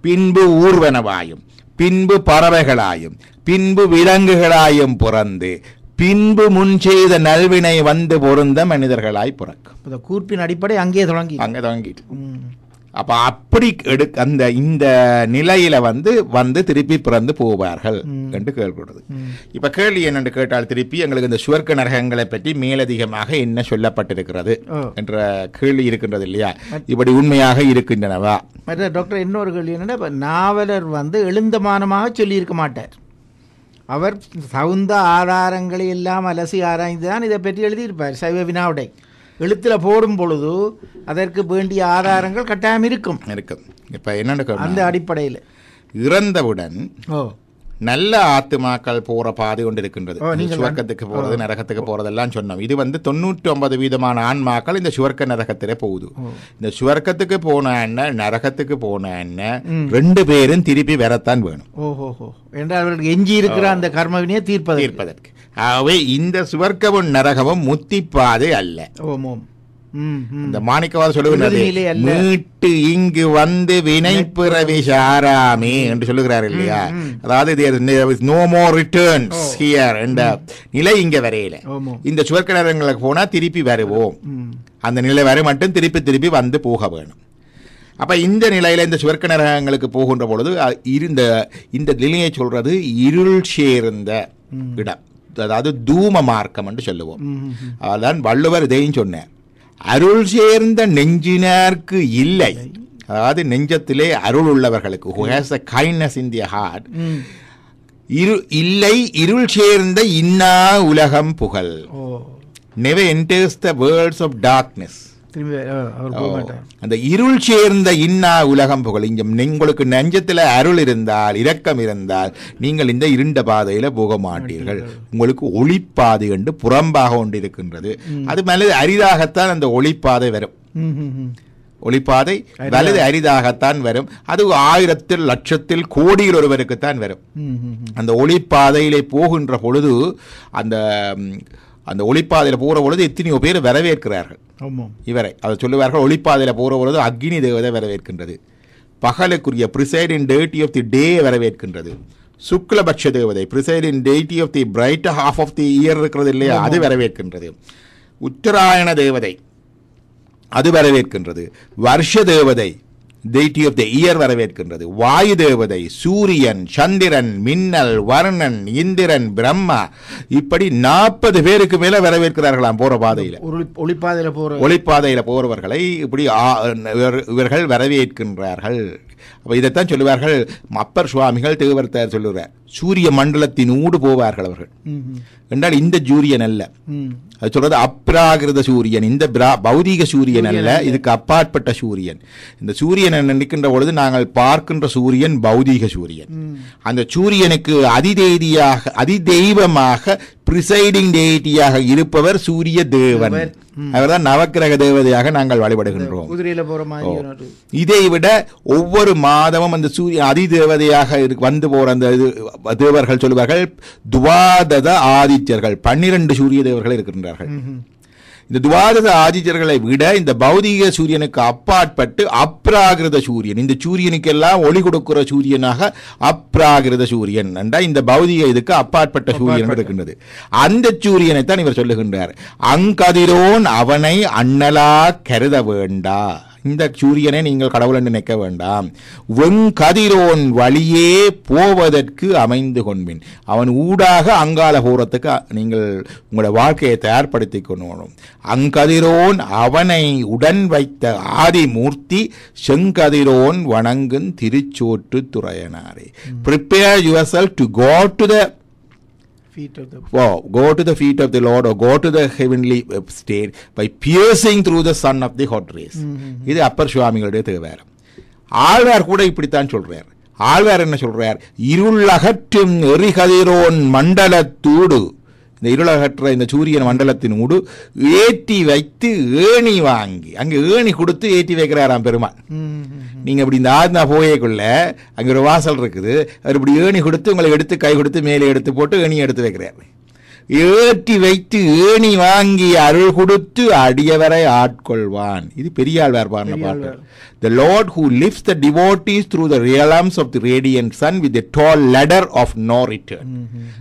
பின்பு ஊர்வனவாயும் பின்பு பறவைகளாயும் பின்பு விலங்குகளாயும் பிறந்து பின்பு முன் செய்த நல்வினை வந்து பொருந்த மனிதர்களாய் பிறக்கும். இந்த கூர்ப்பின் அடிப்படை அங்கேயே தொடங்கி அங்க தொடங்கிட்டு. அப்ப அப்படி எடு அந்த இந்த நிலையில வந்து வந்து திருப்பி பிறந்து போவார்கள் என்று கேள்விப்படுது இப்ப கேள்வி என்னென்று கேட்டால் திருப்பி எங்களுக்கு இந்த சுவர்க்க நரகங்களை பற்றி மேலதிகமாக என்ன சொல்லப்பட்டிருக்கிறது. என்ற கேள்வி இருக்கின்றது இல்லையா? இப்படி உண்மையாக இருக்கின்றனவா? மற்ற டாக்டர் இன்னொரு கேள்வி என்னன்னா இப்ப நாவலர் வந்து எழுந்தமானமாக சொல்லியிருக்க மாட்டார். அவர் தகுந்த ஆதாரங்களை எல்லாம் அலசி ஆராய்ந்து தான் இதை பற்றி எழுதியிருப்பார் சைவ வினாவுடை. எழுத்தில் போடும் பொழுது அதற்கு வேண்டிய ஆதாரங்கள் கட்டாயம் இருக்கும். இருக்கும். இப்ப என்னன்னு அந்த அடிப்படையில். இறந்தவுடன் ஓ. நல்ல ஆத்துமாக்கள் போற பாதை கொண்டு இருக்கின்றது சுவர்க்கத்துக்கு போறது நரகத்துக்கு போறதெல்லாம் சொன்னோம். இது வந்து தொண்ணூற்றி ஒன்பது வீதமான ஆன்மாக்கள் இந்த சுவர்க்க நரகத்திலே போகுது. இந்த சுவர்க்கத்துக்கு போன என்ன நரகத்துக்கு போன என்ன ரெண்டு பேரும் திருப்பி வரத்தான் வேணும். என்றால் எஞ்சி இருக்கிற அந்த கர்மவினையை தீர்ப்பது தீர்ப்பதற்கு. ஆகவே இந்த சுவர்க்கமும் நரகமும் முத்திப்பாதை அல்ல. ஓம் ஓம் ம் ம் இந்த மாணிக்கவாத சொல்லுகிறது. மீட்டு இங்கு வந்து வினை பிறவி சாராமே என்று சொல்லுகிறார் இல்லையா? அதாவது நோ மோர் ரிட்டர்ன்ஸ் ஹியர் என்ற நிலை இங்க வரையில. இந்த சுவர்க்க நரகங்களுக்கு போனா திருப்பி வருவோம். ம். அந்த நிலை வரை மட்டும் திருப்பி திருப்பி வந்து போக வேணும். அப்ப இந்த நிலையில இந்த சுவர்க்க நரகங்களுக்கு போகின்ற பொழுது இருந்த இந்த நிலையை சொல்றது இருள் சேர்ந்த இடம். அதாவது தூம மார்க்கம் என்று சொல்லுவோம். ம், ம், ம். அதான் வள்ளுவர் இதையும் சொன்னார். அருள் சேர்ந்த நெஞ்சினார்க்கு இல்லை. அதாவது நெஞ்சத்திலே அருள் உள்ளவர்களுக்கு has a kindness in their heart. ம். இரு இல்லை இருள் சேர்ந்த இன்னா உலகம் புகழ். never enters the worlds of darkness. திரும்பி ஆ, அவர் போக மாட்டார். அந்த இருள் சேர்ந்த இன்னா உலகம் புகழ். இங்க உங்களுக்கு நெஞ்சத்துல அருள் இருந்தால் இரக்கம் இருந்தால் நீங்கள் இந்த இருண்ட பாதையில போக மாட்டீர்கள். உங்களுக்கு ஒளிப்பாதை என்று புறம்பாக ஒன்று இருக்கின்றது. அது மேலே அரிதாகத்தான் அந்த ஒளிப்பாதை வரும். ஒளிப்பாதை வலது அரிதாகத்தான் வரும். அது ஆயிரத்தில் லட்சத்தில் கோடியில் ஒருவருக்குத்தான் வரும். அந்த ஒளிப்பாதையிலே போகின்ற பொழுது அந்த அந்த ஒளிப்பாதையில போகிற பொழுது எத்தனையோ பேர் வரவேற்கிறார்கள். இவரை. அதை சொல்லுவார்கள் ஒளிப்பாதையில் போகிற பொழுது அக்னி தேவதை வரவேற்கின்றது. பகலுக்குரிய பிரிசைடின் டேட்டி ஆஃப் தி டே வரவேற்கின்றது. சுக்லபக்ஷ தேவதை பிரிசைடின் deity of the bright half of the year இருக்கிறது இல்லையா? அது வரவேற்கின்றது. உத்தராயண தேவதை அது வரவேற்கின்றது. வருஷ தேவதை டெய்டி ஆஃப் த இயர் வரவேற்கின்றது. வாயு தேவதை சூரியன் சந்திரன் மின்னல் வர்ணன் இந்திரன் பிரம்மா இப்படி நாற்பது பேருக்கு மேல வரவேற்கிறார்களாம் போற பாதையில. ஒளிப்பாதையில் போகிற ஒளிப்பாதையில போறவர்களை இப்படி இவர்கள் வரவேற்கின்றார்கள். அப்ப இதைத்தான் சொல்லுவார்கள். அப்பர் சுவாமிகள் தேவர்த்தார் சொல்லுவார் சூரிய மண்டலத்தின் ஊடு போவார்கள் அவர்கள். என்றால் இந்த சூரியன் அல்ல. அது சொல்றது அப்ராகிருத சூரியன் இந்த பௌதீக சூரியன் அல்ல இதுக்கு அப்பாற்பட்ட சூரியன். இந்த சூரியனை நினைக்கின்ற பொழுது நாங்கள் பார்க்கின்ற சூரியன் பௌதீக சூரியன். அந்த சூரியனுக்கு அதிதெய்தியாக அதிதெய்வமாக பிரிசைடிங் டேட்டியாக இருப்பவர் சூரிய தேவன். அவர்தான் நவக்கிரக தேவதையாக நாங்கள் வழிபடுகின்றோம். இதை. விட ஒவ்வொரு மாதமும் அந்த சூரிய அதிதேவதையாக இருக்கு- வந்து போற அந்த இது தேவர்கள் சொல்லுவார்கள் துவாதத ஆதித்யர்கள். பன்னிரண்டு சூரிய தேவர்கள் இருக்கின்றார்கள். இந்த துவாதச ஆதித்யர்களை விட இந்த பௌதீக சூரியனுக்கு அப்பாற்பட்டு அப்ராகிருத சூரியன். இந்த சூரியனுக்கெல்லாம் ஒளி கொடுக்கிற சூரியனாக அப்ராகிருத சூரியன். என்றா இந்த பௌதீக இதுக்கு அப்பாற்பட்ட சூரியன் இருக்கின்றது. அந்த சூரியனை தான் இவர் சொல்லுகின்றார். அங்கதிரோன் அவனை அண்ணலா கருத வேண்டா. இந்த சூரியனை நீங்கள் கடவுள் என்று நினைக்க வேண்டாம். வெங்கதிரோன் வழியே போவதற்கு அமைந்து கொண்பின். அவன் ஊடாக அங்கால போறதுக்கு நீங்கள் உங்களோட வாழ்க்கையை தயார்படுத்தி கொள்ளணும். அங்கதிரோன் அவனை உடன் வைத்த ஆதிமூர்த்தி செங்கதிரோன் வணங்கும் திருச்சோற்று துறையனாரே. Prepare yourself to go to the feet of the Wow, go to the feet of the Lord or go to the heavenly uh, state by piercing through the sun of the hot rays. இது அப்பர் சுவாமிகளுடைய தேவாரம் ஆழ்வார் கூட இப்படித்தான் சொல்றார் ஆழ்வார் என்ன சொல்றார் இருளகற்றும் எரிகதிரோன் மண்டலத்தூடு இந்த இருளகற்ற இந்த சூரியன் மண்டலத்தின் ஊடு ஏற்றி வைத்து ஏணி வாங்கி அங்க ஏணி கொடுத்து ஏற்றி வைக்கிறாராம் பெருமாள் நீங்க இப்படி இந்த ஆத்மா போயக்குள்ள அங்க ஒரு வாசல் இருக்குது அவர் இப்படி ஏணி கொடுத்து உங்களை எடுத்து கை கொடுத்து மேலே எடுத்து போட்டு ஏணி எடுத்து வைக்கிறார். ஏற்றி வைத்து ஏணி வாங்கி அருள் கொடுத்து அடியவரை ஆட்கொள்வான் இது பெரியாழ்வார் பாடின பாட்டு The Lord who lifts the devotees through the realms of the radiant sun with a tall ladder of no return.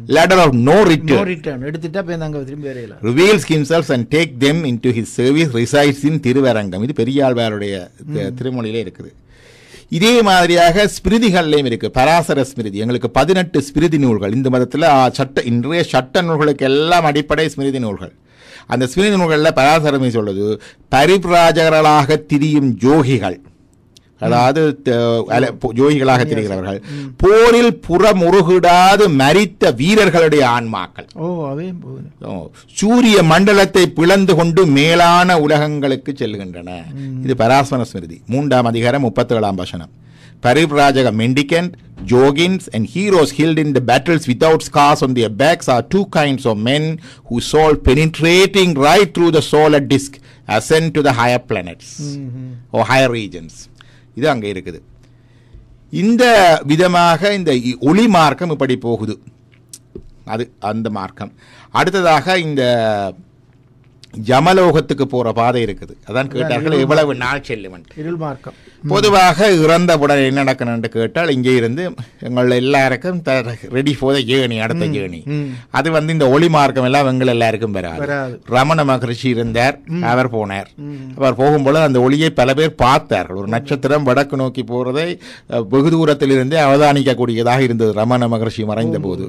Ladder of no no return. Return எடுத்துட்டா போய் அங்க திரும்பி வரையலாம் reveals himself and take them into his service resides in Thiruvarangam இது பெரியாழ்வாருடைய தி- திருமொழியிலே இருக்குது இதே மாதிரியாக ஸ்மிருதிகள்லையும் இருக்கு. பராசர ஸ்மிருதி எங்களுக்கு பதினெட்டு ஸ்மிருதி நூல்கள். இந்த மதத்தில் சட்ட இன்றைய சட்ட நூல்களுக்கு எல்லாம் அடிப்படை ஸ்மிருதி நூல்கள். அந்த ஸ்மிருதி நூல்களில் பராசரமே சொல்லுது பரிப்ராஜகர்களாக திரியும் ஜோகிகள். அதாவது த- ஜோகிகளாக திரிகிறவர்கள் போரில் புறமுருகிடாது மரித்த வீரர்களுடைய ஆன்மாக்கள் ஓ ஓ, சூரிய மண்டலத்தை பிளந்து கொண்டு மேலான உலகங்களுக்கு செல்கின்றன இது பராஸ்மர ஸ்மிருதி மூன்றாம் அதிகாரம் முப்பத்தேழாம் வசனம் பரிப்ராஜக மெண்டிகண்ட் ஜோகின்ஸ் and heroes killed in the battles without scars on their backs are two kinds of men whose soul penetrating right through the solar disk ascend to the higher planets or higher regions இது அங்கே இருக்குது. இந்த விதமாக இந்த ஒளி மார்க்கம் இப்படி போகுது. அது அந்த மார்க்கம். அடுத்ததாக இந்த ஜமலோகத்துக்கு போற பாதை இருக்குது. அதான் கேட்டார்கள் எவ்வளவு நாள் இருள் மார்க்கம். பொதுவாக இறந்தவுடன் என்ன நடக்கணும்னு கேட்டால் இங்கே இருந்து எங்கள் எல்லாருக்கும் ரெடி ஃபார் த ஜேர்னி அடுத்த ம். அது வந்து இந்த ஒளி மார்க்கம் எல்லாம் எங்கள் எல்லாருக்கும் வராது. ரமண மகரிஷி இருந்தார் அவர் போனார். அவர் போகும்பொழுது அந்த ஒளியை பல பேர் பார்த்தார்கள். ஒரு நட்சத்திரம் வடக்கு நோக்கி போறதை வெகு தூரத்தில் இருந்தே அவதானிக்கக்கூடியதாக இருந்தது ரமண மகரிஷி மறைந்த போது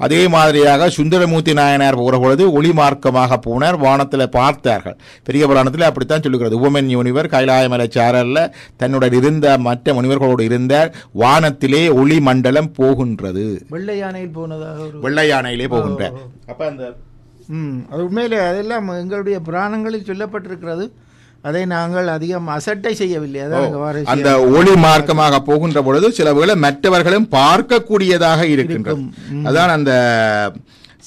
அதே மாதிரியாக சுந்தரமூர்த்தி நாயனார் போகிற பொழுது ஒளி மார்க்கமாக போனார். வானத்தில் பார்த்தார்கள். பெரிய புராணத்தில் அப்படித்தான் சொல்லுகிறது. உவமன் முனிவர் கைலாயமலை சாரல்ல தன்னுடன் இருந்த மற்ற முனிவர்களோடு இருந்தார். வானத்திலே ஒளி மண்டலம் போகின்றது. வெள்ளை யானையில் போனதாக வெள்ளை யானையிலே போகின்றார் அப்ப அந்த ம் அது உண்மையிலே அதெல்லாம் எங்களுடைய புராணங்களில் சொல்லப்பட்டிருக்கிறது. அதை நாங்கள் அதிகம் அசட்டை செய்யவில்லை. அதான் அந்த ஒளி மார்க்கமாக போகின்ற பொழுது சில வேளை மற்றவர்களும் பார்க்கக்கூடியதாக இருக்கின்றது. அதான் அந்த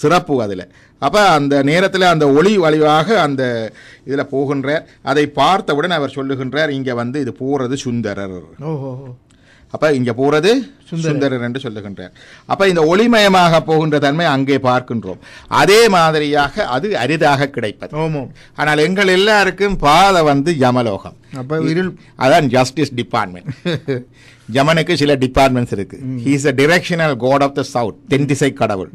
சிறப்பு அதுல. அப்போ அந்த நேரத்தில் அந்த ஒளி வழிவாக அந்த இதில் போகின்றார் அதை பார்த்தவுடன் அவர் சொல்லுகின்றார் இங்கே வந்து இது போகிறது சுந்தரர். ஓஹோ அப்ப இங்க போறது சுந்தரர் என்று சொல்லுகின்றார். அப்ப இந்த ஒளிமயமாக போகின்ற தன்மை அங்கே பார்க்கின்றோம். அதே மாதிரியாக அது அரிதாக கிடைப்பது. ஆனால் எங்கள் எல்லாருக்கும் பாதை வந்து யமலோகம். அப்ப இருள் அதான் ஜஸ்டிஸ் டிபார்ட்மெண்ட் ஜமனுக்கு சில டிபார்ட்மெண்ட்ஸ் இருக்கு. He's a directional god of the south தென் திசை கடவுள்.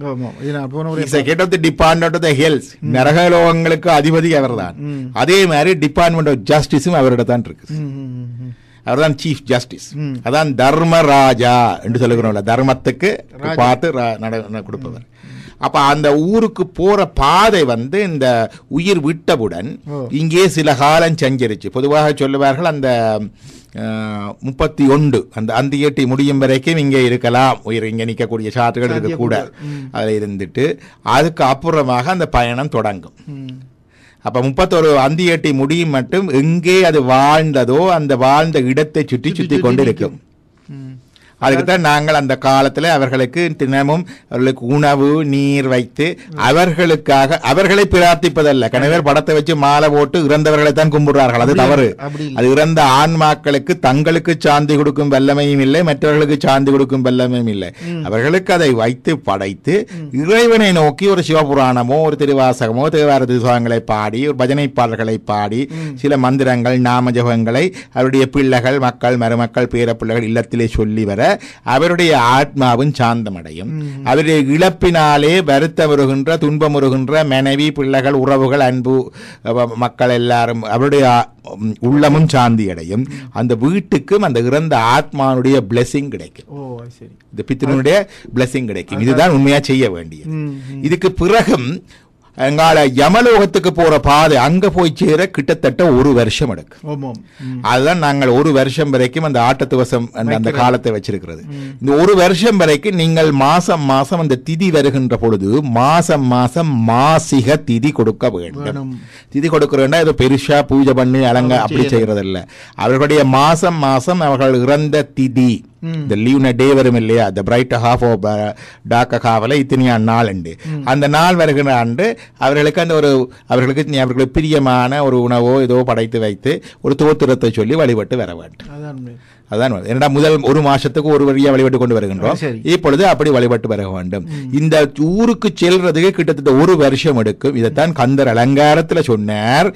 Is head of the department of the hells நரகலோகங்களுக்கு அதிபதி அவர்தான். அதே மாதிரி டிபார்ட்மெண்ட் ஆஃப் ஜஸ்டிஸும் அவரிடம் தான் இருக்கு ம். அவர்தான் சீஃப் ஜஸ்டிஸ் அதான் தர்மராஜா என்று சொல்லுகிறோம்ல. தர்மத்துக்கு பார்த்து கொடுப்பவர். அப்ப அந்த ஊருக்கு போற பாதை வந்து இந்த உயிர் விட்டவுடன் இங்கே சில காலம் சஞ்சரிச்சு. பொதுவாக சொல்லுவார்கள் அந்த முப்பத்தி ஒன்று அந்த அந்த ஏட்டி முடியும் வரைக்கும் இங்கே இருக்கலாம். உயிர் இங்கே நிற்கக்கூடிய சாற்றுகள் இருக்கக்கூட அதில் இருந்துட்டு அதுக்கு அப்புறமாக அந்த பயணம் தொடங்கும். அப்ப முப்பத்தொரு அந்தி எட்டி முடியும் மட்டும் எங்கே அது வாழ்ந்ததோ அந்த வாழ்ந்த இடத்தை சுற்றி சுற்றி கொண்டிருக்கும். ம். அதுக்குத்தான் நாங்கள் அந்த காலத்துல அவர்களுக்கு தினமும் அவர்களுக்கு உணவு நீர் வைத்து அவர்களுக்காக அவர்களை பிரார்த்திப்பதல்ல. கணவர் படத்தை வச்சு மாலை போட்டு இறந்தவர்களை தான் கும்பிடுறார்கள். அது தவறு. அது இறந்த ஆன்மாக்களுக்கு தங்களுக்கு சாந்தி கொடுக்கும் வல்லமையும் இல்லை மற்றவர்களுக்கு சாந்தி கொடுக்கும் வல்லமையும் இல்லை. அவர்களுக்கு அதை வைத்து படைத்து இறைவனை நோக்கி ஒரு சிவபுராணமோ ஒரு திருவாசகமோ தேவார திருவாகங்களை பாடி ஒரு பஜனை பாடல்களை பாடி சில மந்திரங்கள் நாம ஜபங்களை அவருடைய பிள்ளைகள் மக்கள் மருமக்கள் பேர பிள்ளைகள் இல்லத்திலே சொல்லி வர அவருடைய ஆத்மாவும் சாந்தமடையும். அவருடைய இழப்பினாலே வருத்தம் வருகின்ற துன்பம் வருகின்ற மனைவி பிள்ளைகள் உறவுகள் அன்பு மக்கள் எல்லாரும் அவருடைய உள்ளமும் சாந்தி அடையும் அந்த வீட்டுக்கும் அந்த இறந்த ஆத்மானுடைய blessing கிடைக்கும். இந்த பித்தினுடைய blessing கிடைக்கும். இதுதான் உண்மையா செய்ய வேண்டியது. இதுக்கு பிறகும் எங்கால யமலோகத்துக்கு போற பாதை அங்க போய் சேர கிட்டத்தட்ட ஒரு வருஷம் எடுக்கும். அதுதான் நாங்கள் ஒரு வருஷம் வரைக்கும் அந்த ஆட்டத்துவசம் அந்த காலத்தை வச்சிருக்கிறது. இந்த ஒரு வருஷம் வரைக்கும் நீங்கள் மாசம் மாசம் அந்த திதி வருகின்ற பொழுது மாசம் மாசம் மாசிக திதி கொடுக்க வேண்டும். திதி கொடுக்கிறேன்னா ஏதோ பெருசா பூஜை பண்ணி அலங்க அப்படி செய்யறது. இல்ல அவர்களுடைய மாசம் மாசம் அவர்கள் இறந்த திதி. இந்த லீவ் டே வரும் இல்லையா? த பிரைட் ஹாஃப் ஆஃப் டாக்க ஹாஃபில் இத்தனையா நாள் உண்டு. அந்த நாள் வருகிற ஆண்டு அவர்களுக்கு அந்த ஒரு அவர்களுக்கு அவர்களுக்கு பிரியமான ஒரு உணவோ ஏதோ படைத்து வைத்து ஒரு தோத்திரத்தை சொல்லி வழிபட்டு வர வேண்டும். அதான் என்னடா முதல் ஒரு மாசத்துக்கு ஒரு வழியா வழிபட்டு கொண்டு வருகின்றோம். இப்பொழுது அப்படி வழிபட்டு வர வேண்டும். இந்த ஊருக்கு செல்றதுக்கு கிட்டத்தட்ட ஒரு வருஷம் எடுக்கும். இதைத்தான் கந்தர் அலங்காரத்துல சொன்னார்.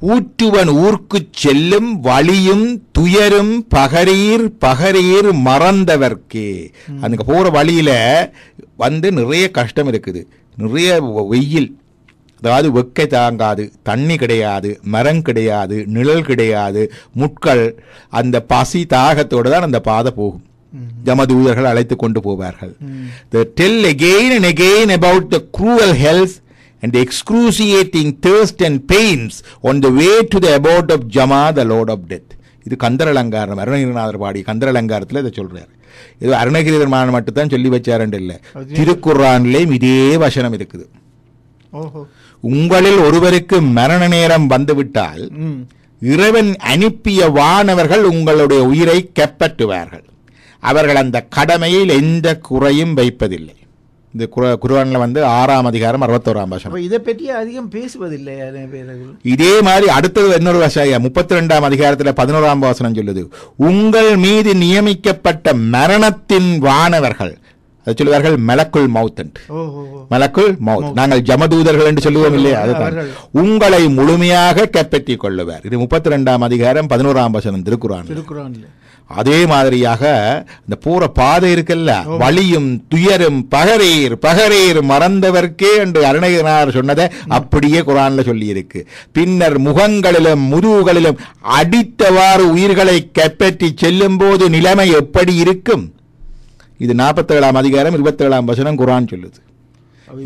ஊற்றுவன் ஊர்க்குச் செல்லும் வழியும் துயரும் பகரீர் பகரீர் மறந்தவர்க்கே. அங்க போற வழியில வந்து நிறைய கஷ்டம் இருக்குது. நிறைய வெயில். அதாவது வெக்கை தாங்காது தண்ணி கிடையாது மரம் கிடையாது நிழல் கிடையாது முட்கள் அந்த பசி தாகத்தோடு தான் அந்த பாதை போகும். ஜமதூதர்கள் அழைத்து கொண்டு போவார்கள். They tell again and again about the cruel health and the excruciating thirst and pains on the way to the abode of Jama, the Lord of Death. இது கந்தர் அலங்காரம் அருணகிரிநாதர் பாடி கந்தர் அலங்காரத்தில் இதை சொல்றாரு. இது அருணகிரிதர்மான மட்டும்தான் சொல்லி வச்சாருன்னு இல்லை. திருக்குர்ஆன்லேயும் இதே வசனம் இருக்குது. உங்களில் ஒருவருக்கு மரண நேரம் வந்துவிட்டால் இறைவன் அனுப்பிய வானவர்கள் உங்களுடைய உயிரை கெப்பற்றுவார்கள். அவர்கள் அந்த கடமையில் எந்த குறையும் வைப்பதில்லை. இந்த குர- குர்ஆன்ல வந்து ஆறாம் அதிகாரம் அறுபத்தோராம் வசனம். இதை பற்றி அதிகம் பேசுவதில்லை இதே மாதிரி அடுத்தது இன்னொரு வசனம் முப்பத்தி ரெண்டாம் அதிகாரத்தில் பதினோராம் வசனம் சொல்லுது. உங்கள் மீது நியமிக்கப்பட்ட மரணத்தின் வானவர்கள் அது சொல்லுவார்கள் மலக்குள் மவுத்தன்ட் ஓஹோ மலக்குள் மவுத். நாங்கள் ஜமதூதர்கள் என்று சொல்லுவோம் இல்லையா? அதுதான். உங்களை முழுமையாக கைப்பற்றிக் கொள்ளுவார். இது முப்பத்தி ரெண்டாம் அதிகாரம் பதினோராம் வசனம் திருக்குறான் அதே மாதிரியாக இந்த போற பாதை இருக்குல்ல வலியும் துயரும் பகரீர் பகரீர் மறந்தவர்க்கே என்று அருணகிரினார் சொன்னதை அப்படியே குரான்ல சொல்லி இருக்கு பின்னர் முகங்களிலும் முதுகுகளிலும் அடித்தவாறு உயிர்களை கைப்பற்றி செல்லும் போது நிலைமை எப்படி இருக்கும்? இது நாற்பத்தேழாம் அதிகாரம் இருபத்தேழாம் வசனம் குரான் சொல்லுது.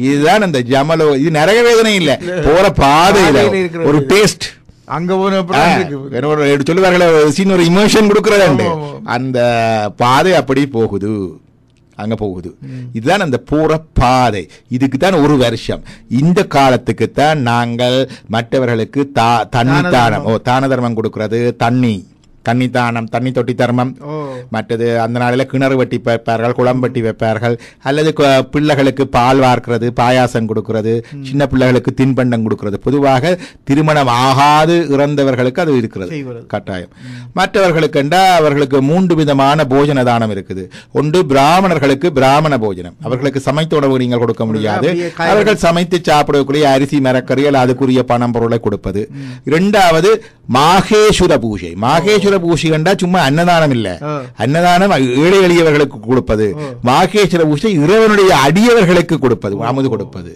இதுதான் அந்த ஜமலோ இது நரக வேதனை இல்ல. போற பாதையில ஒரு. டேஸ்ட் அங்க போன சொல்லுவார்களே சீன் ஒரு இமோஷன் கொடுக்கறது ஆமா, ஆமா. அந்த பாதை அப்படி போகுது. அங்க போகுது. இதுதான் அந்த போற பாதை இதுக்கு தான் ஒரு வருஷம். இந்த காலத்துக்கு தான் நாங்கள் மற்றவர்களுக்கு தா தண்ணி தான தானம். ஓ தான தர்மம் கொடுக்கிறது தண்ணி. தண்ணி தானம் தண்ணி தொட்டி தர்மம் மற்றது அந்த நாளில் கிணறு வெட்டி வைப்பார்கள் குளம் வெட்டி வைப்பார்கள். அல்லது பிள்ளைகளுக்கு பால் வார்க்கிறது பாயாசம் கொடுக்கிறது சின்ன பிள்ளைகளுக்கு தின்பண்டம் கொடுக்கிறது. பொதுவாக திருமணம் ஆகாது இறந்தவர்களுக்கு அது இருக்கிறது. கட்டாயம். மற்றவர்களுக்கு அவர்களுக்கு மூன்று விதமான போஜன தானம் இருக்குது. ஒன்று பிராமணர்களுக்கு பிராமண போஜனம். அவர்களுக்கு சமைத்த உணவு நீங்கள் கொடுக்க முடியாது. அவர்கள் சமைத்து சாப்பிடக்கூடிய அரிசி மரக்கறிகள் அதுக்குரிய பணம் பொருளை கொடுப்பது. இரண்டாவது மாகேஸ்வர பூஜை மாகேஸ்வர பூஜை கண்டா சும்மா அன்னதானம் இல்ல. அன்னதானம் ஏழை எளியவர்களுக்கு கொடுப்பது. மாகேஸ்வர பூஜை இறைவனுடைய அடியவர்களுக்கு கொடுப்பது அமுது கொடுப்பது.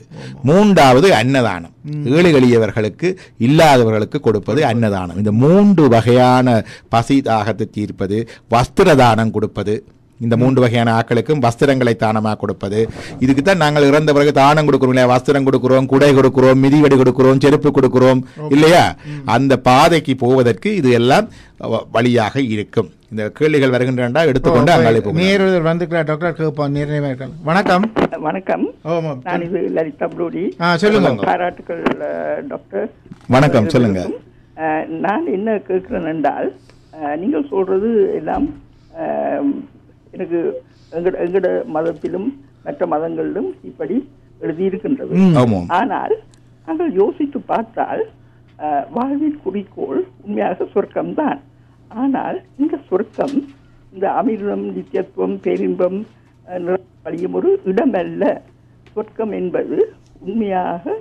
மூன்றாவது அன்னதானம். ஏழை எளியவர்களுக்கு இல்லாதவர்களுக்கு கொடுப்பது அன்னதானம். இந்த மூன்று வகையான பசி தாகத்தை தீர்ப்பது வஸ்திர தானம் கொடுப்பது இந்த மூன்று வகையான ஆட்களுக்கும் வஸ்திரங்களை தானமாக கொடுப்பது? இதுக்கு தான் நாங்கள் இறந்த பிறகு தானம் கொடுக்கிறோம் இல்லையா? வஸ்திரம் கொடுக்கிறோம் குடை கொடுக்கிறோம் மிதிவடி கொடுக்கிறோம் செருப்பு கொடுக்கிறோம் இல்லையா? அந்த பாதைக்கு போவதற்கு இது எல்லாம் வ- வழியாக இருக்கும். இந்த கேள்விகள் வருகின்றன எடுத்துக்கொண்டு அங்காலே போகலாம். நேர் வந்துக்கிறார் டாக்டர் கேட்போம் இருக்கலாம் வணக்கம். வணக்கம். ஆமா நான் இது லலிதா ப்ளூடி ஆ சொல்லுங்க. பாராட்டுக்கள் அஹ், டாக்டர் வணக்கம் சொல்லுங்க. நான் என்ன கேட்கிறேன் என்றால் நீங்கள் சொல்றது எல்லாம் எனக்கு எங்கட எங்கட மதத்திலும் மற்ற மதங்களிலும் இப்படி எழுதியிருக்கின்றது. ஆமாம். ஆனால் நாங்கள் யோசித்து பார்த்தால் வாழ்வின் குறிக்கோள் உண்மையாக சொர்க்கம்தான். ஆனால் இந்த சொர்க்கம் இந்த அமிர்தம் நித்தியத்துவம் பேரின்பம் நிறைவடையும் ஒரு இடமல்ல. சொர்க்கம் என்பது உண்மையாக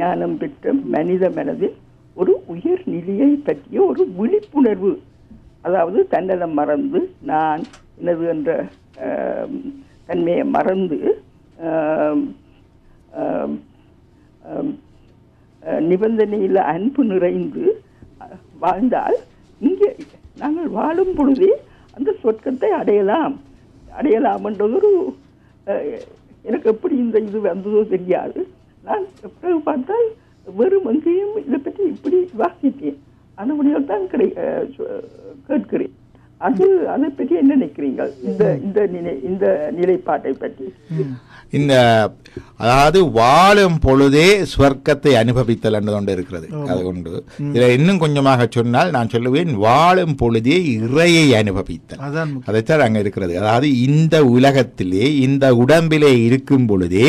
ஞானம் பெற்ற மனித மனதில் ஒரு உயர் நிலையை பற்றிய ஒரு விழிப்புணர்வு. அதாவது தன்னலம் மறந்து நான் என்னது என்ற தன்மையை மறந்து நிபந்தனையில் அன்பு நிறைந்து வாழ்ந்தால் இங்கே நாங்கள் வாழும் பொழுதே அந்த சொர்க்கத்தை அடையலாம். அடையலாம் என்றது ஒரு எனக்கு எப்படி இந்த இது வந்ததோ தெரியாது. நான் பிறகு பார்த்தால் வெறும் எங்கேயும் இதை பற்றி இப்படி வாசித்தேன் அதனுடையால் தான் கிடை கேட்கிறேன். அது அதை பற்றி என்ன நினைக்கிறீங்க இந்த இந்த நிலை இந்த நிலைப்பாட்டை பற்றி. இந்த அதாவது வாழும் பொழுதே ஸ்வர்க்கத்தை அனுபவித்தல் என்று கொண்டு இருக்கிறது. அது கொண்டு இதுல இன்னும் கொஞ்சமாக சொன்னால் நான் சொல்லுவேன் வாழும் பொழுதே இறையை அனுபவித்தல். அதைத்தான் அங்க இருக்கிறது. அதாவது இந்த உலகத்திலே இந்த உடம்பிலே இருக்கும் பொழுதே